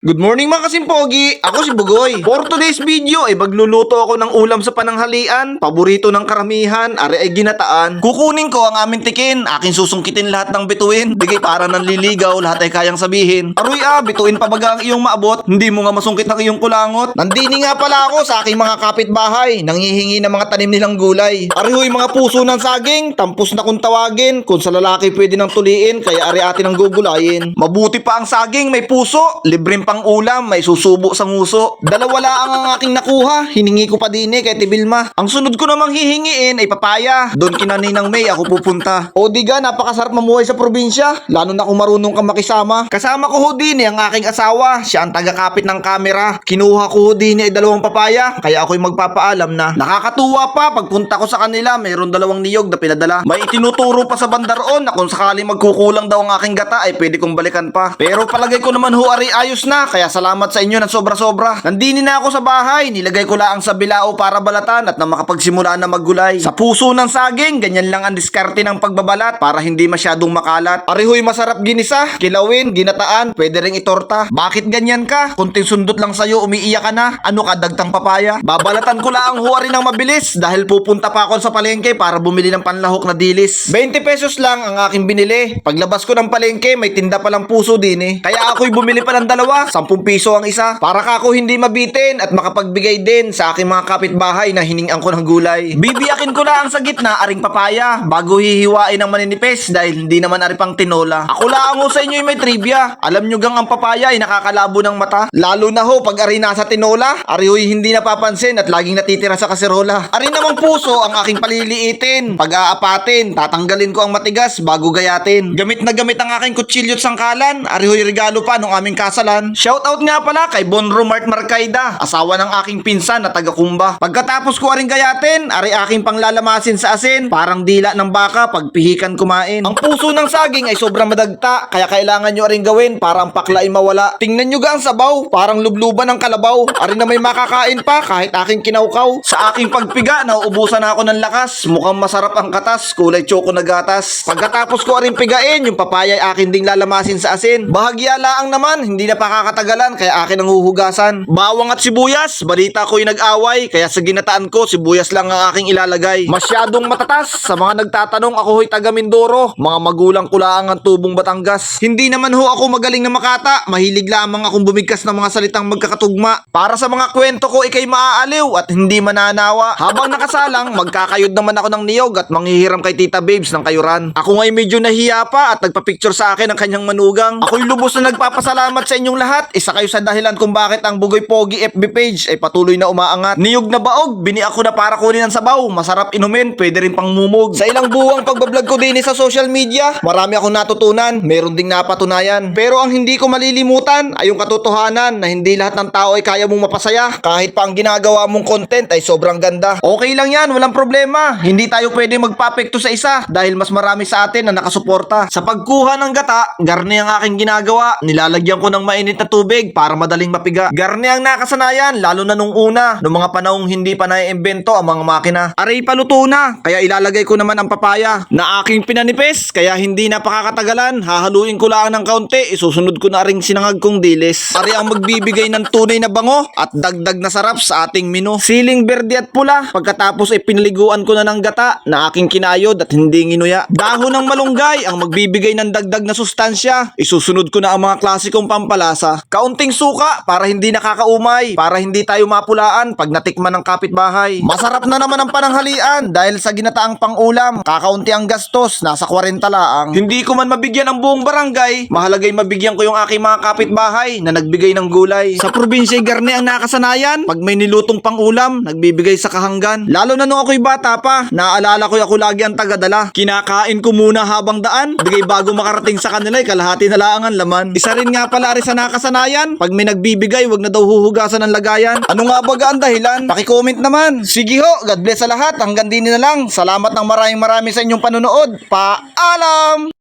Good morning mga kasimpogi! Ako si Bugoy. For today's video ay magluluto ako ng ulam sa pananghalian, paborito ng karamihan, are ay ginataan. Kukunin ko ang aming tikin, aking susungkitin lahat ng bituin, bigay para ng liligaw, lahat ay kayang sabihin. Aroy ah, bituin pa baga ang iyong maabot, hindi mo nga masungkit ang iyong kulangot. Nandini nga pala ako sa aking mga kapitbahay, nanghihingi ng mga tanim nilang gulay. Arihoy mga puso ng saging, tampos na kung tawagin, kung sa lalaki pwede nang tuliin, kaya ari atin ang gugulayin. Mabuti pa ang saging, may puso, libreng pang ulam, may susubo sa nguso. Dalawa lang ang aking nakuha, hiningi ko pa din eh kay Tibilma. Ang sunod ko namang hihingiin ay papaya. Doon kinanay ng May ako pupunta. O diga, napakasarap mamuhay sa probinsya, lalo na kung marunong ka makisama. Kasama ko ho din eh ang aking asawa, siya ang tagakapit ng kamera. Kinuha ko ho din eh dalawang papaya, kaya ako'y magpapaalam na. Nakakatuwa pa, pagpunta ko sa kanila, mayroon dalawang niyog na pinadala. May itinuturo pa sa bandaroon na kung sakali magkukulang daw ang aking gata ay pwede kong balikan pa. Pero palagay ko naman ho ari ayos na, kaya salamat sa inyo ng sobra-sobra. Nandini na ako sa bahay, nilagay ko lang sa bilao para balatan at na makapagsimula na maggulay. Sa puso ng saging, ganyan lang ang diskarte ng pagbabalat para hindi masyadong makalat. Arihoy masarap ginisa, kilawin, ginataan, pwede ring itorta. Bakit ganyan ka? Kunting sundot lang sa'yo, umiiyak ka na. Ano ka, dagtang papaya? Babalatan ko lang ang huwari ng mabilis dahil pupunta pa ako sa palengke para bumili ng panlahok na dilis. 20 pesos lang ang aking binili. Paglabas ko ng palengke, may tinda palang puso din eh. Kaya ako'y bumili pa ng dalawa, 10 piso ang isa. Para ka ako hindi mabitin at makapagbigay din sa aking mga kapitbahay na hiningan ko ng gulay. Bibiyakin ko lang sa gitna aring papaya bago hihiwain ng maninipes dahil hindi naman ari pang tinola. Ako lang ho sa inyo yung may trivia. Alam nyo gang ang papaya ay nakakalabo ng mata. Lalo na ho pag ari nasa tinola, ari ho'y hindi napapansin at laging natitira sa kaserola. Ari namang puso ang aking paliliitin. Pag aapatin, tatanggalin ko ang matigas bago gayatin. Gamit na gamit ang aking kutsilyo at sangkalan. Ari ho'y regalo pa nung aming kasalan. Shoutout nga pala kay Bon Romart Marcaida, asawa ng aking pinsan na taga Kumba. Pagkatapos ko aring gayatin, ari aking panglalamasin sa asin, parang dila ng baka pagpihikan kumain. Ang puso ng saging ay sobrang madagta, kaya kailangan nyo aring gawin para ang pakla ay mawala. Tingnan nyo ga ang sabaw, parang lubluban ng kalabaw. Ari na may makakain pa kahit aking kinaukaw. Sa aking pagpiga, nauubusan na ako ng lakas. Mukhang masarap ang katas, kulay choco na gatas. Pagkatapos ko aring pigain, yung papaya ay akin ding lalamasin sa asin. Bahagya laang naman, hindi na pakakatagalan, kaya akin ang huhugasan. Bawang at sibuyas, balita ko'y nag-away, kaya sa ginataan ko, sibuyas lang ang aking ilalagay. Masyadong matatas, sa mga nagtatanong ako ho'y taga Mindoro, mga magulang ko lang ang tubong Batangas. Hindi naman ho ako magaling na makata, mahilig lamang akong bumigkas ng mga salitang magkakatugma. Para sa mga kwento ko, ikay maaaliw at hindi mananawa. Habang nakasalang, magkakayod naman ako ng niyog at manghihiram kay Tita Babes ng kayuran. Ako nga'y medyo nahiya pa at nagpa-picture sa akin ng kanyang manugang. Ako'y lubos na nagpapasalamat sa inyong lahat. Isa kayo sa dahilan kung bakit ang Bugoy Pogi FB page ay patuloy na umaangat. Niyog na baog, bini ako na para kunin ang sabaw. Masarap inumin, pwede rin pang mumog. Sa ilang buwang pagbablog ko din sa social media, marami akong natutunan, meron ding napatunayan. Pero ang hindi ko malilimutan ay yung katotohanan na hindi lahat ng tao ay kaya mong mapasaya. Kahit pa ang ginagawa mong content ay sobrang ganda. Okay lang yan, walang problema. Hindi tayo pwede magpapekto sa isa dahil mas marami sa atin na nakasuporta. Sa pagkuha ng gata, garni ang aking ginagawa. Nilalagyan ko ng mainit na tubig para madaling mapiga. Garni ang nakasanayan, lalo na nung una, nung mga panahong hindi pa naiimbento ang mga makina. Aray paluto na, kaya ilalagay ko naman ang papaya na aking pinanipis, kaya hindi na pakakatagalan. Hahaluin ko lang ng kaunti, isusunod ko na ring sinangag kong dilis. Ari ang magbibigay ng tunay na bango at dagdag na sarap sa ating menu. Siling berde at pula, pagkatapos ay pinliguan ko na ng gata na aking kinayod at hindi nginuya. Dahon ng malunggay ang magbibigay ng dagdag na sustansya. Isusunod ko na ang mga klasikong pampalasa. Kaunting suka para hindi nakakaumay, para hindi tayo mapulaan pag natikman ng kapitbahay. Masarap na naman ang pananghalian dahil sa ginataang pangulam, kakaunti ang gastos, nasa 40 laang. Hindi ko man mabigyan ang buong barangay, mahalagay mabigyan ko yung aking mga kapitbahay na nagbigay ng gulay. Sa probinsya garni ang nakasanayan, pag may nilutong pangulam, nagbibigay sa kahanggan. Lalo na nung ako'y bata pa, naaalala ko ako lagi ang tagadala. Kinakain ko muna habang daan, bigay bago makarating sa kanila, ay kalahati na lang ang laman. Isa rin nga pala rin sa nakasanayan, pag may nagbibigay, wag na daw huhugasan ng lagayan. Ano nga ba ang dahilan? Paki-comment naman. Sige ho, God bless sa lahat. Hanggang din na lang. Salamat ng maraming marami sa inyong panonood. Paalam!